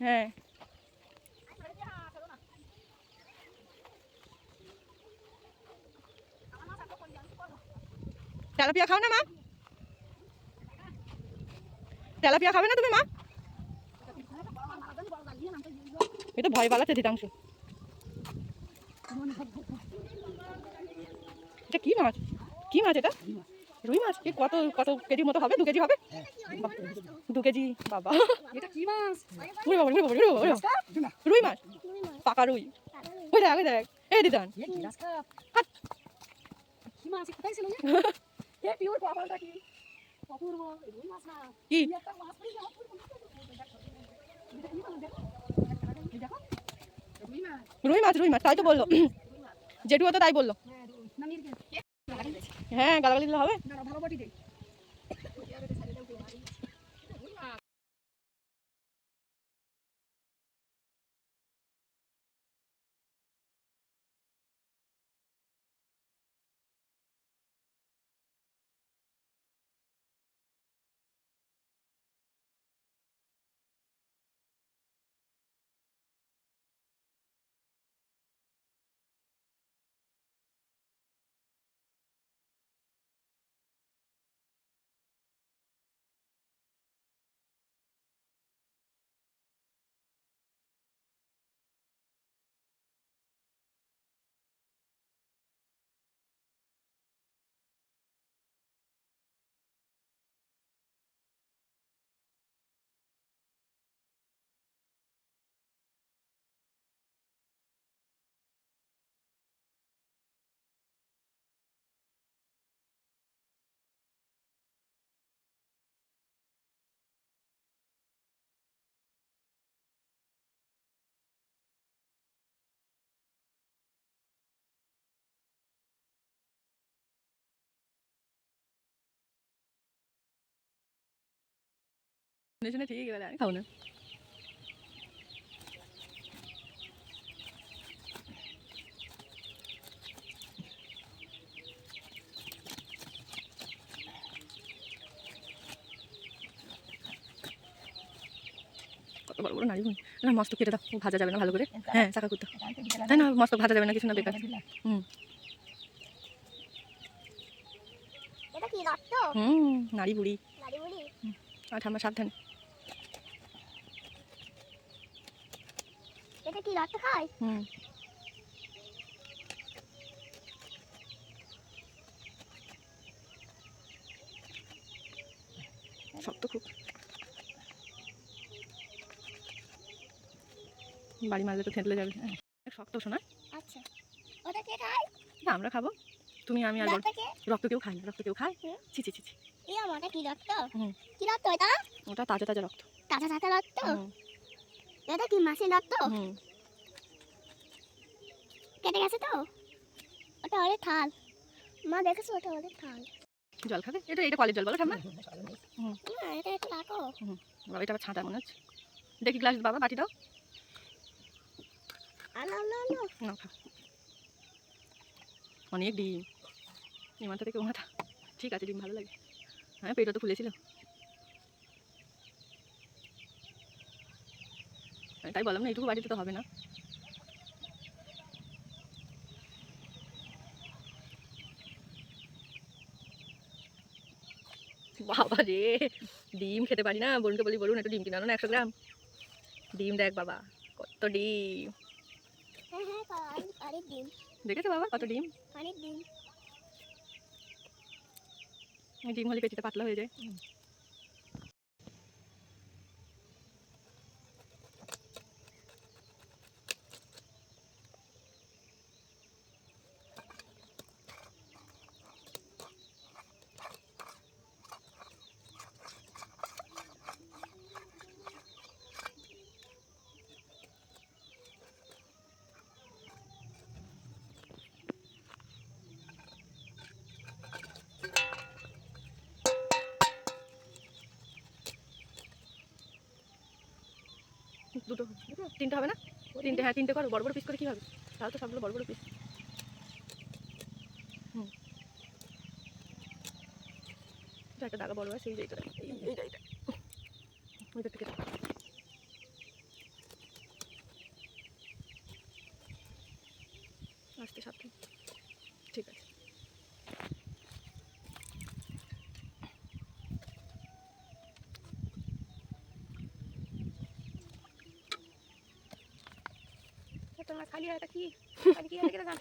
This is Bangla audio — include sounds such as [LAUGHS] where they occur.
হ্যাঁ। তেলাপিয়া খাও না, মা? তেলাপিয়া খাবে না তুমি, মা? এটা ভয় পালাচ্ছে দিতাংশ এটা কি মাছ? কি মাছ এটা? রুই মাছ? এ কত কত কেজি মতো হবে? দু কেজি হবে? দু কেজি বাবা। এটা কি মাছ? উড়ে বাবা উড়ে বাবা উড়ে বাবা, রুই মাছ। পাকা রুই। ওই দেখ ওই দেখ। এই দিদান কি [LAUGHS] রুই মাছ রুই মাছ। রুই মাছ রুই মাছ তাই তো বলল। জেঠুয়া তো তাই বলল। হ্যাঁ গালাগালি দিলে হবে? না ভালো বটি শুনে শুনে আমি খাব না কত বড় বড় নারী না মস্ত কেটে দাও ও ভাজা যাবে না ভালো করে। হ্যাঁ চাকা করতে তাই না মস্ত ভাজা যাবে না কিছু না বেকার। হুম। হুম নারী বুড়ি। আর ঠাম্মা সাবধানে। এটা কি রক্ত খায় হুম। শক্ত খুব। বাড়ি মারলে তো থেতলে যাবে। হ্যাঁ, শক্ত শোনা আচ্ছা। ওটা কে খায়? না আমরা খাব। তুমি আমি আর রক্ত কেউ খাই না রক্ত কেউ খায়। ছি ছি ছি ছি। এই আমার কি রক্ত? হুম। কি রক্ত এটা? ওটা তাজা তাজা রক্ত। তাজা তাজা রক্ত? এটা কি মাছের রক্ত? কেটে গেছে তো? ওটা অনেক থাল। মা দেখেছ ওটা অনেক থাল? জল খাবে? এটা এটা কলের জল বলো ঠাম্মা। না এটা একটু রাখো। বাবা এটা ছাঁটা মনে হচ্ছে। দেখি গ্লাস বাবা বাটি দাও। আনো আনো আনো না খা। অনেক ডিম। এই মাথা থেকে ও মাথা। ঠিক আছে ডিম ভালো লাগে। হ্যাঁ পেটটা তো ফুলেছিল। হ্যাঁ, তাই বললাম না এইটুকু বাড়িতে তো হবে না। বাবা রে ডিম খেতে পারি না বোনকে বলি বলুন একটু ডিম কিনে আনো না একশো গ্রাম। ডিম দেখ বাবা কত ডিম। হ্যাঁ হ্যাঁ দেখেছ বাবা কত ডিম? অনেক এই ডিম হলে পেটিটা পাতলা হয়ে যায়। দুটো তিনটে হবে না? তিনটে হ্যাঁ তিনটে করো, বড় বড় পিস করে কী হবে? তাহলে তো সবগুলো বড় বড় পিস হুম। একটা দাগা বড় আছে এই এইটা এইটা এইটা ওইটা থেকে আসতে সাথে ঠিক আছে। তোমার খালি হয় তা কি? [LAUGHS] খালি কি জান